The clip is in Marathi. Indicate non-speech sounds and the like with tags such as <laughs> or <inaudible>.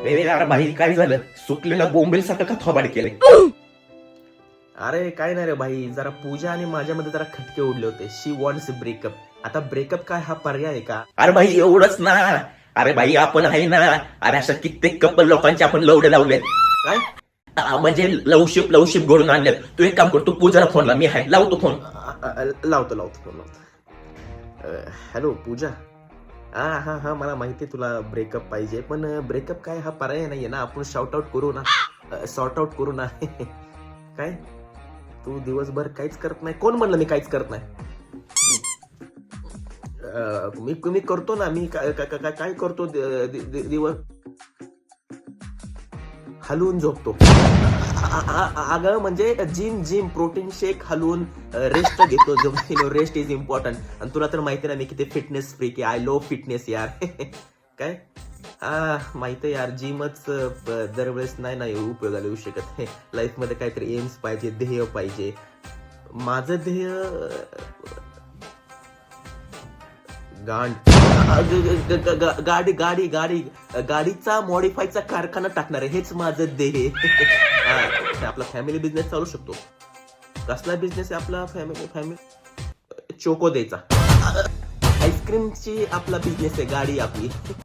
अरे भाई काय झालं? सुटलेलं बोंबेल सारखं का थोबाड केलंय? अरे काय नाही रे भाई. जरा पूजा आणि माझ्यामध्ये जरा खटके उडले होते. शी वॉन्ट्स ब्रेकअप आता ब्रेकअप काय हा पर्याय आहे का? अरे भाई एवढंच ना. अरे भाई आपण आहे ना. अरे अशा कित्येक कपल लोकांचे आपण लवडे लावले काय? म्हणजे लवशिप लवशिप घडून आणले तू एक काम कर तू पूजाला फोन ला मी आहे. लावतो फोन अ- अ- लावतो लावतो फोन लावतो हॅलो पूजा. हा हा हा मला माहिती आहे तुला ब्रेकअप पाहिजे. पण ब्रेकअप काय हा पर्याय नाहीये ना. आपण शॉर्ट आउट करू ना. सॉर्ट आउट करू ना. <laughs> काय? तू दिवसभर काहीच करत नाही. कोण म्हणलं मी काहीच करत नाही? मी मी करतो ना. मी काय करतो? दिवस हलवून झोपतो. अगं म्हणजे जिम जिम प्रोटीन शेक हलवून रेस्ट घेतो जो रेस्ट इज इम्पॉर्टंट आणि तुला तर माहिती ना मी किती फिटनेस फ्री की आय लो फिटनेस यार. <laughs> काय? हा माहिती आहे यार जिमच दरवेळेस नाही नाही उपयोगाला येऊ शकत. <laughs> लाईफमध्ये काहीतरी एम्स पाहिजे ध्येय पाहिजे. माझं ध्येय गांड. गाडी गाडी गाडी गाडीचा मॉडिफायचा कारखाना टाकणार आहे. हेच माझं ध्येय. <laughs> हा, ते आपला फॅमिली बिझनेस चालू शकतो. कसला बिझनेस आहे आपला फॅमिली फॅमिली चोको द्यायचा. आईस्क्रीमची आपला बिझनेस आहे गाडी आपली.